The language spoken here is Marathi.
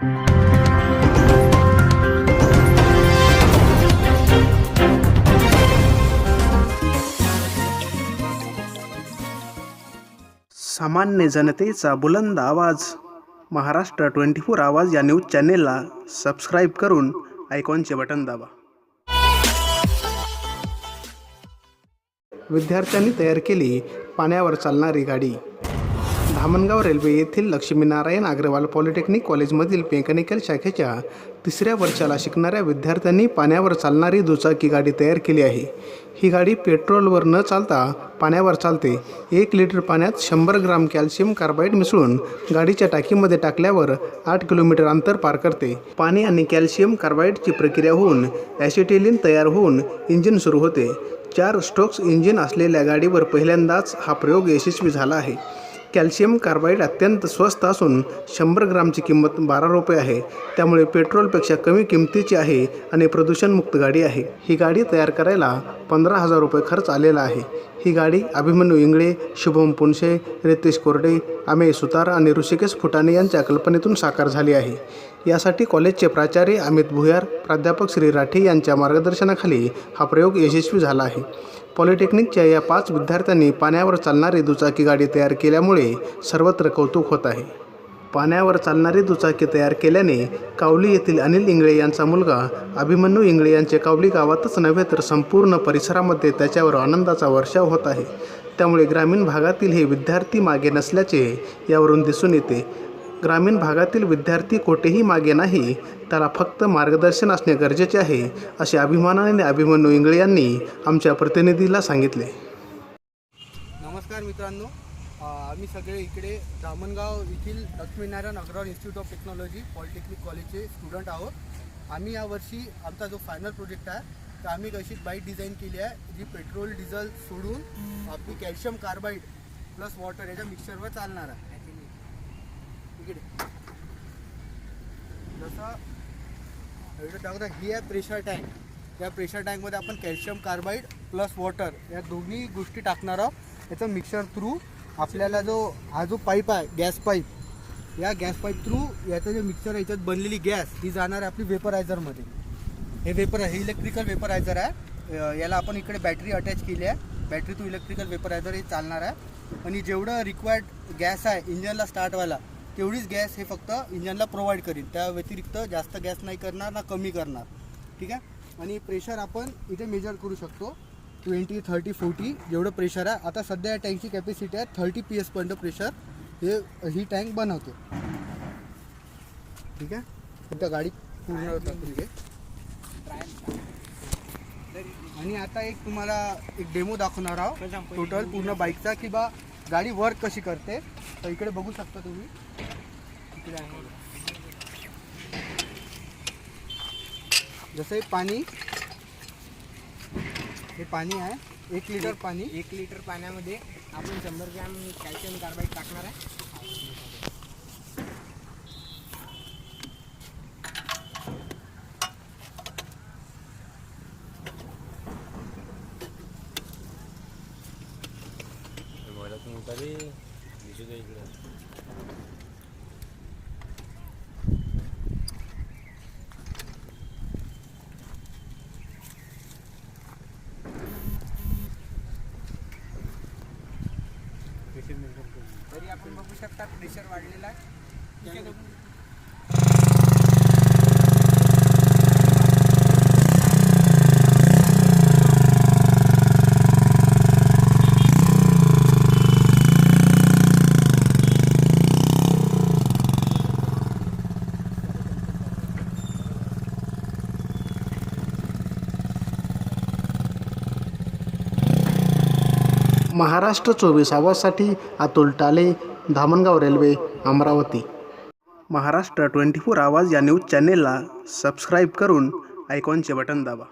सामान्य जनतेचा बुलंद आवाज. महाराष्ट्र ट्वेंटी फोर आवाज या न्यूज चॅनेलला सबस्क्राईब करून आयकॉनचे बटन दाबा. विद्यार्थ्यांनी तयार केली पाण्यावर चालणारी गाडी. धामणगाव रेल्वे येथील लक्ष्मीनारायण अग्रवाल पॉलिटेक्निक कॉलेजमधील मेकॅनिकल शाखेच्या तिसऱ्या वर्षाला शिकणाऱ्या विद्यार्थ्यांनी पाण्यावर चालणारी दुचाकी गाडी तयार केली आहे. ही गाडी पेट्रोलवर न चालता पाण्यावर चालते. एक लिटर पाण्यात शंभर ग्राम कॅल्शियम कार्बाईड मिसळून गाडीच्या टाकीमध्ये टाकल्यावर आठ किलोमीटर अंतर पार करते. पाणी आणि कॅल्शियम कार्बाईडची प्रक्रिया होऊन ॲसिटिलिन तयार होऊन इंजिन सुरू होते. चार स्ट्रोक्स इंजिन असलेल्या गाडीवर पहिल्यांदाच हा प्रयोग यशस्वी झाला आहे. कॅल्शियम कार्बाईड अत्यंत स्वस्त असून शंभर ग्रामची किंमत बारा रुपये आहे. त्यामुळे पेट्रोलपेक्षा कमी किमतीची आहे आणि प्रदूषणमुक्त गाडी आहे. ही गाडी तयार करायला पंधरा हजार रुपये खर्च आलेला आहे. ही गाडी अभिमन्यू इंगळे शुभम पुनशे रितेश कोरडे अमेय सुतार आणि ऋषिकेश फुटाणे यांच्या कल्पनेतून साकार झाली आहे. यासाठी कॉलेजचे प्राचार्य अमित भुयार प्राध्यापक श्री राठी यांच्या मार्गदर्शनाखाली हा प्रयोग यशस्वी झाला आहे. पॉलिटेक्निकच्या या पाच विद्यार्थ्यांनी पाण्यावर चालणारी दुचाकी गाडी तयार केल्यामुळे सर्वत्र कौतुक होत आहे. पाण्यावर चालणारी दुचाकी तयार केल्याने कावली येथील अनिल इंगळे यांचा मुलगा अभिमन्यू इंगळे यांचे कावली गावातच नव्हे तर संपूर्ण परिसरामध्ये त्याच्यावर आनंदाचा वर्षाव होत आहे. त्यामुळे ग्रामीण भागातील हे विद्यार्थी मागे नसल्याचे यावरून दिसून येते. ग्रामीण भागातील विद्यार्थी कोठेही मागे नाही त्याला फक्त मार्गदर्शन असणे गरजेचे आहे असे अभिमानाने अभिमन्यू इंगळे यांनी आमच्या प्रतिनिधीला सांगितले. नमस्कार मित्रांनो. आम्ही सगळे इकडे धामणगाव येथील Laxminarayan Agrawal institute of technology polytechnic कॉलेजचे स्टुडंट आहोत. आम्ही यावर्षी आमचा जो फायनल प्रोजेक्ट आहे तर आम्ही एक अशी बाईक डिझाईन केली आहे जी पेट्रोल डिझेल सोडून आपली कॅल्शियम कार्बाईड प्लस वॉटर याच्या मिक्सरवर चालणार आहे. इकडे. जसं इकडे दाखवता ही आहे प्रेशर टँक. या प्रेशर टँकमध्ये आपण कॅल्शियम कार्बाईड प्लस वॉटर या दोन्ही गोष्टी टाकणार आहोत. याचं मिक्सर थ्रू आपल्याला जो हा जो पाईप आहे गॅस पाईप या गॅस पाईप थ्रू याचं जे मिक्सर आहे याच्यात बनलेली गॅस ही जाणार आहे आपली वेपरायझरमध्ये. हे वेपर हे इलेक्ट्रिकल वेपरायझर आहे. याला आपण इकडे बॅटरी अटॅच केली आहे. बॅटरी थ्रू इलेक्ट्रिकल वेपरायझर हे चालणार आहे. आणि जेवढं रिक्वायर्ड गॅस आहे इंजनला स्टार्ट व्हायला तेवढीच गॅस हे फक्त इंजनला प्रोव्हाइड करेल त्या व्यतिरिक्त जास्त गॅस नाही करणार ना कमी करणार. ठीक आहे? आणि प्रेशर आपण इथे मेजर करू शकतो. ट्वेंटी थर्टी फोर्टी जेवढं प्रेशर आहे. आता सध्या या टँकची कॅपॅसिटी आहे थर्टी पी एसपर्यंत प्रेशर हे ही टँक बनवते. ठीक आहे? फक्त गाडी पूर्ण टाकून आणि आता एक तुम्हाला एक डेमो दाखवणार आहोत. टोटल पूर्ण बाईकचा की बा गाडी वर्क कशी करते? तर इकडे बघू शकता तुम्ही. इकडे आहे. जसं हे पाणी हे पाणी आहे. एक लिटर पाणी. एक लिटर पाण्यामध्ये आपण शंभर ग्रॅम कॅल्शियम कार्बाईड टाकणार आहे. तरी आपण बघू शकता प्रेशर वाढलेला आहे. महाराष्ट्र चोवीस आवाजसाठी Atul Tale Dhamangaon railway Amravati. Maharashtra twenty four आवाज या न्यूज चॅनेलला सबस्क्राईब करून आयकॉनचे बटन दाबा.